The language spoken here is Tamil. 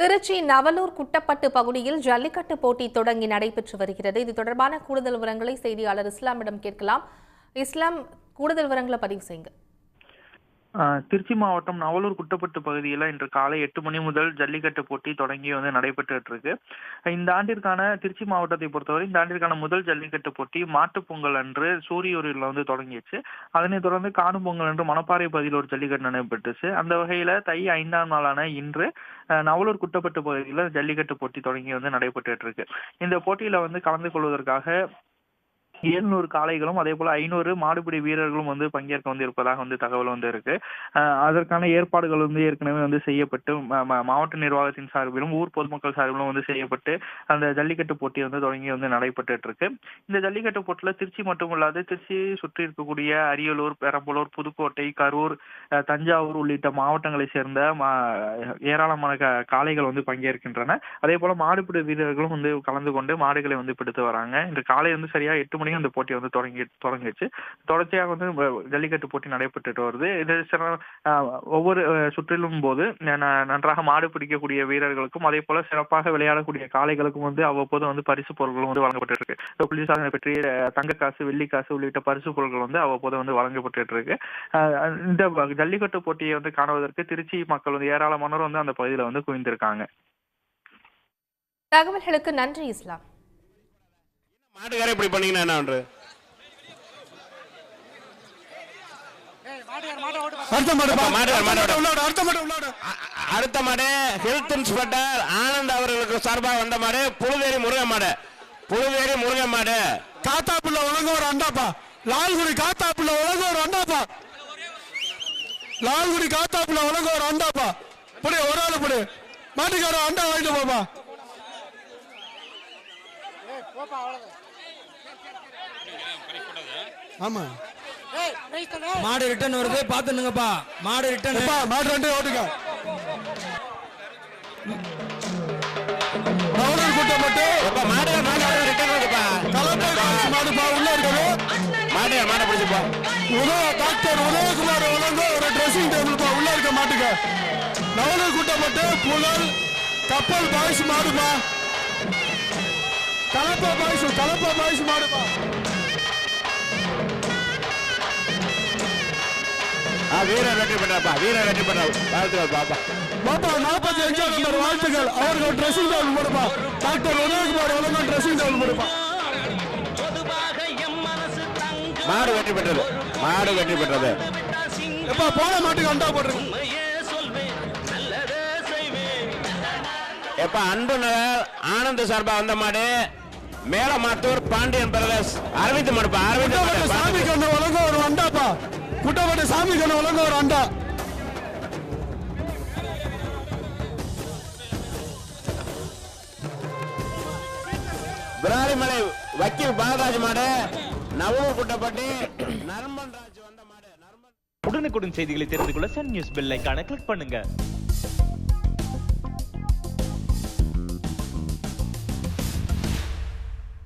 திருச்சி நவலூர் குட்டப்பட்டு பகுதியில் ஜல்லிக்கட்டு போட்டி தொடங்கி நடைபெற்று வருகிறது. இது தொடர்பான கூடுதல் விவரங்களை செய்தியாளர் இஸ்லாமிடம் கேட்கலாம். இஸ்லாம் கூடுதல் விவரங்களை பதிவு செய்யுங்கள். திருச்சி மாவட்டம் நவலூர் குட்டப்பட்டு பகுதியில் இன்று காலை எட்டு மணி முதல் ஜல்லிக்கட்டு போட்டி தொடங்கி வந்து நடைபெற்றுட்டு இருக்கு இந்த ஆண்டிற்கான திருச்சி மாவட்டத்தை பொறுத்தவரை இந்த ஆண்டிற்கான முதல் ஜல்லிக்கட்டு போட்டி மாட்டுப் பொங்கல் அன்று சூரியூரில் வந்து தொடங்கிடுச்சு. அதனைத் தொடர்ந்து காணும் பொங்கல் அன்று மணப்பாறை பகுதியில் ஒரு ஜல்லிக்கட்டு நடைபெற்றுச்சு. அந்த வகையில தை ஐந்தாம் நாளான இன்று நவலூர் குட்டப்பட்டு பகுதியில் ஜல்லிக்கட்டு போட்டி தொடங்கி வந்து நடைபெற்றுட்டு இருக்கு இந்த போட்டியில வந்து கலந்து கொள்வதற்காக எழுநூறு காளைகளும் அதே போல ஐநூறு மாடுபிடி வீரர்களும் வந்து பங்கேற்க வந்து இருப்பதாக வந்து தகவல் வந்து இருக்கு. அதற்கான ஏற்பாடுகள் வந்து ஏற்கனவே வந்து செய்யப்பட்டு மாவட்ட நிர்வாகத்தின் சார்பிலும் ஊர் பொதுமக்கள் சார்பிலும் வந்து செய்யப்பட்டு அந்த ஜல்லிக்கட்டு போட்டி வந்து தொடங்கி வந்து நடைபெற்று இருக்கு இந்த ஜல்லிக்கட்டு போட்டியில திருச்சி மட்டுமல்லாது திருச்சியை சுற்றி இருக்கக்கூடிய அரியலூர் பெரம்பலூர் புதுக்கோட்டை கரூர் தஞ்சாவூர் உள்ளிட்ட மாவட்டங்களை சேர்ந்த மா- ஏராளமான காளைகள் வந்து பங்கேற்கின்றன. அதே போல மாடுபிடி வீரர்களும் வந்து கலந்து கொண்டு மாடுகளை வந்து பிடித்து வராங்க. இந்த காலை வந்து சரியா எட்டு மணிக்கு அந்த போட்டி வந்து தொடங்கி தொடங்கிச்சு தொடர்ச்சியாக வந்து ஜல்லிக்கட்டு போட்டி நடைபெற்றுட்டு வருது. இது சில ஒவ்வொரு சுற்றிலும் போது நன்றாக மாடு பிடிக்கக்கூடிய வீரர்களுக்கும் அதே போல சிறப்பாக விளையாடக்கூடிய காளைகளுக்கும் வந்து அவ்வப்போது வந்து பரிசு பொருட்களும் வந்து வழங்கப்பட்டு இருக்கு புள்ளி சாதனை பெற்று தங்க காசு வெள்ளி காசு உள்ளிட்ட பரிசு பொருட்கள் வந்து அவ்வப்போது வந்து வழங்கப்பட்டு இருக்கு இந்த ஜல்லிக்கட்டு போட்டியை வந்து காணுவதற்கு திருச்சி மக்கள் வந்து ஏராளமானோர் வந்து அந்த பகுதியில் வந்து குவிந்திருக்காங்க. தகவல்களுக்கு நன்றி இஸ்லாம். மாட்டுக்காரே இப்படி பண்ணீங்கன்னா என்ன பண்றது? அடுத்த மாடு ஹெல்த் இன்ஸ்பெக்டர் ஆனந்த் அவர்களுக்கு சார்பாக வந்த மாடு புழுவேரி முருகன் மாடு. புழுவேரி முருகன் மாடு. காத்தாப்புள்ள உலக ஒரு அண்டாப்பா. லால்குடி காத்தாப்புள்ள உலக ஒரு அண்டாப்பா. லால்குடி காத்தாப்புள்ள உலக ஒரு அண்டாப்பா. புடி ஒரு ஆளு புடி. மாட்டுக்கார அண்டா வாங்கிட்டு போப்பா. ஆமா. மாடு ரிட்டர்ன் வருது பாத்துனுங்கப்பா மாடு ரிட்டர்ன் மாட்டு ரெண்டு ஓட்டுங்க. நவலூர் கூட்டப்பட்டு எப்ப மாடு மாடு ரிட்டர்ன் வருதுப்பா. கலப்பை காசு மாடுப்பா உள்ள இருக்குது மாடு மாடை பிடிச்சிப்பா உதய டாக்டர் உதயகுமார் வழங்க ஒரு ட்ரெஸ்ஸிங் டேபிள் பா உள்ள இருக்க மாட்டுக்க. நவலூர் கூட்டப்பட்டு புழல் கப்பல் பாய்ஸ் மாடுப்பா கலப்பை பாய்ஸ் கலப்பை பாய்ஸ் மாடுப்பா வீரர் வெற்றி பெற்றாப்பா வீரர் வெற்றி பெற்றா வாழ்த்துக்கள் பாப்பா. பாப்பா நாற்பத்தி அஞ்சாம் நம்பர் வாழ்த்துக்கள். அவர்கள் ட்ரெஸ்ஸிங் டேபிள் போடுப்பா. டாக்டர் உதயகுமார் வழங்க ட்ரெஸ்ஸிங் டேபிள் போடுப்பா. மாடு வெற்றி பெற்றது. மாடு வெற்றி பெற்றது. எப்பா போன மாட்டுக்கு அண்டா போட்டுருக்கு. எப்ப அன்பு நகர் ஆனந்த் சார்பா வந்த மாடு. மேலமாத்தூர் பாண்டியன் பிரதேஷ். அரவிந்த் மாடுப்பா அரவிந்த் குட்டப்பட்ட சாமி மாடு சாமி கண்ணு வழங்க ஒரு அண்டா. விராலிமலை வக்கீல் பாலராஜ் மாடு நவூர் குட்டப்பட்டி நரம்பன் ராஜ் வந்த மாடு நரம்பன் உடனுக்குடன் செய்திகளை தெரிந்து கொள்ள சன் நியூஸ் பெல் ஐகானை கிளிக் பண்ணுங்க.